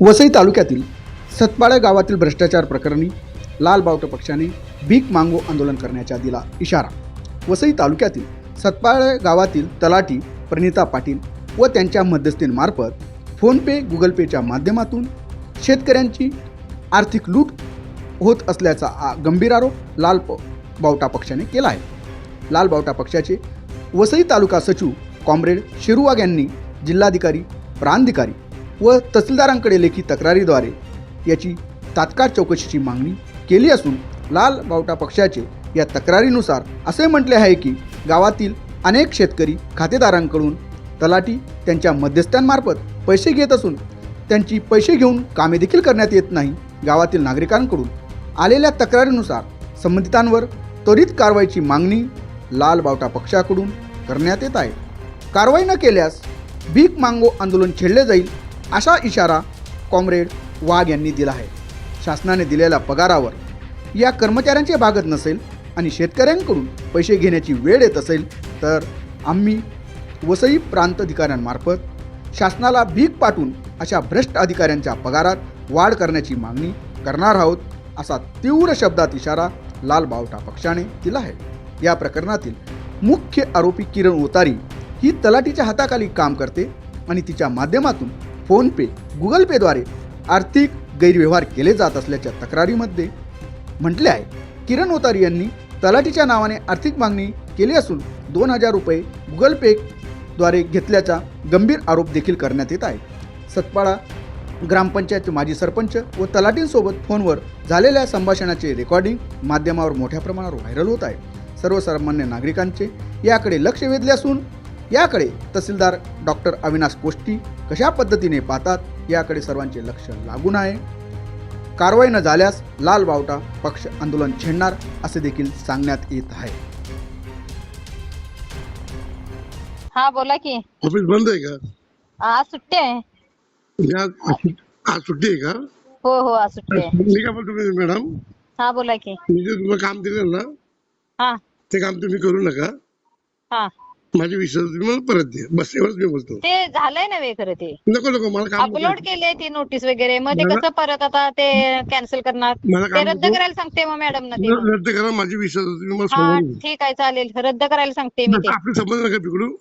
वसई तालुक्यातील सतपाळे गावातील भ्रष्टाचार प्रकरणी लाल बावट पक्षाने भीक मांगो आंदोलन करण्याचा दिला इशारा. वसई तालुक्यातील सतपाळे गावातील तलाठी प्रणिता पाटील व त्यांच्या मध्यस्थींमार्फत फोनपे गुगल पेच्या माध्यमातून शेतकऱ्यांची आर्थिक लूट होत असल्याचा आ- गंभीर आरोप लाल प बावटा पक्षाने केला आहे. लाल बावटा पक्षाचे वसई तालुका सचिव कॉम्रेड शिरुवाग यांनी जिल्हाधिकारी प्रांधिकारी व तहसीलदारांकडे लेखी तक्रारीद्वारे याची तात्काळ चौकशीची मागणी केली असून लाल बावटा पक्षाचे या तक्रारीनुसार असे म्हटले आहे की गावातील अनेक शेतकरी खातेदारांकडून तलाठी त्यांच्या मध्यस्थांमार्फत पैसे घेत असून त्यांची पैसे घेऊन कामे देखील करण्यात येत नाही गावातील नागरिकांकडून आलेल्या तक्रारीनुसार संबंधितांवर त्वरित कारवाईची मागणी लाल बावटा पक्षाकडून करण्यात येत आहे. कारवाई न केल्यास भीक मांगो आंदोलन छेडले जाईल असा इशारा कॉम्रेड वाघ यांनी दिला आहे. शासनाने दिलेल्या पगारावर या कर्मचाऱ्यांचे भागत नसेल आणि शेतकऱ्यांकडून पैसे घेण्याची वेळ येत असेल तर आम्ही वसई प्रांत अधिकाऱ्यांमार्फत शासनाला भीक पाठवून अशा भ्रष्ट अधिकाऱ्यांच्या पगारात वाढ करण्याची मागणी करणार आहोत असा तीव्र शब्दात इशारा लाल बावटा पक्षाने दिला आहे. या प्रकरणातील मुख्य आरोपी किरण ओतारी ही तलाठीच्या हाताखाली काम करते आणि तिच्या माध्यमातून फोनपे गुगल पेद्वारे आर्थिक गैरव्यवहार केले जात असल्याच्या तक्रारीमध्ये म्हटले आहे किरण ओतारी यांनी तलाठीच्या नावाने आर्थिक मागणी केली असून दोन हजार रुपये गुगल पेद्वारे घेतल्याचा गंभीर आरोप देखील करण्यात येत आहे. सतपाळा ग्रामपंचायत माजी सरपंच व तलाठींसोबत फोनवर झालेल्या संभाषणाचे रेकॉर्डिंग माध्यमावर मोठ्या प्रमाणावर व्हायरल होत आहे. सर्वसामान्य नागरिकांचे याकडे लक्ष वेधले असून याकडे तहसीलदार डॉक्टर अविनाश कोष्टी कशा पद्धतीने पाहतात याकडे सर्वांचे लक्ष लागून आहे. कारवाई न झाल्यास लाल बावटा पक्ष आंदोलन छेडणार असे देखील सांगण्यात येत आहे. हा बोला की. ऑफिस बंद आहे का? आज सुट्टी आहे. आज आज सुट्टी आहे का? हो हो आज सुट्टी आहे. मी काय बोलतो माहिती आहे, मॅडम? हा बोला की. मी जे तुम्हाला काम दिलं ना हा. ते काम तुम्ही करू नका. हा. माझे विश्वास मला परत द्या बस एवढंच मी बोलतो. ते झालंय नव्हे खरं ते. नको नको मला काम. अपलोड केले ती नोटीस वगैरे. मग ते मला- कसं परत आता ते कॅन्सल करणार? मला ते काम रद्द. करायला सांगते मग मॅडम ना ते. रद्द करा माझी विश्वास तुम्ही मला हा सोडून ठीक आहे चालेल. रद्द करायला सांगते मी ते. आपले संबंध नका बिघडू.